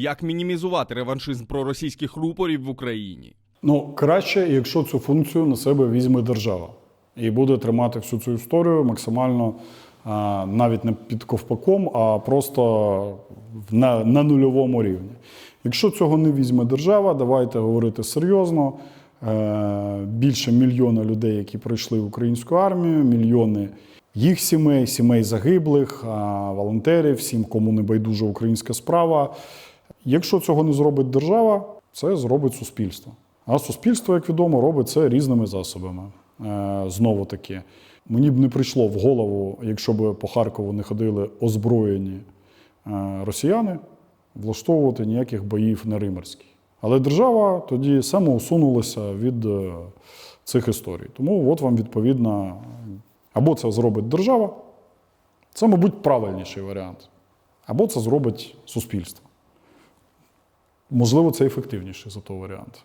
як мінімізувати реваншизм проросійських рупорів в Україні. Ну, краще, якщо цю функцію на себе візьме держава і буде тримати всю цю історію максимально навіть не під ковпаком, а просто на, на нульовому рівні. Якщо цього не візьме держава, давайте говорити серйозно. Е, Більше мільйона людей, які пройшли в українську армію, мільйони їх сімей, сімей загиблих, волонтерів, всім, кому не байдужа українська справа. Якщо цього не зробить держава, це зробить суспільство. А суспільство, як відомо, робить це різними засобами. Е, Знову таки, мені б не прийшло в голову, якщо б по Харкову не ходили озброєні е, росіяни, влаштовувати ніяких боїв на Римерській. Але держава тоді самоусунулася від е, цих історій. Тому от вам відповідно, або це зробить держава, це, мабуть, правильніший варіант, або це зробить суспільство. Можливо, це ефективніше за той варіант.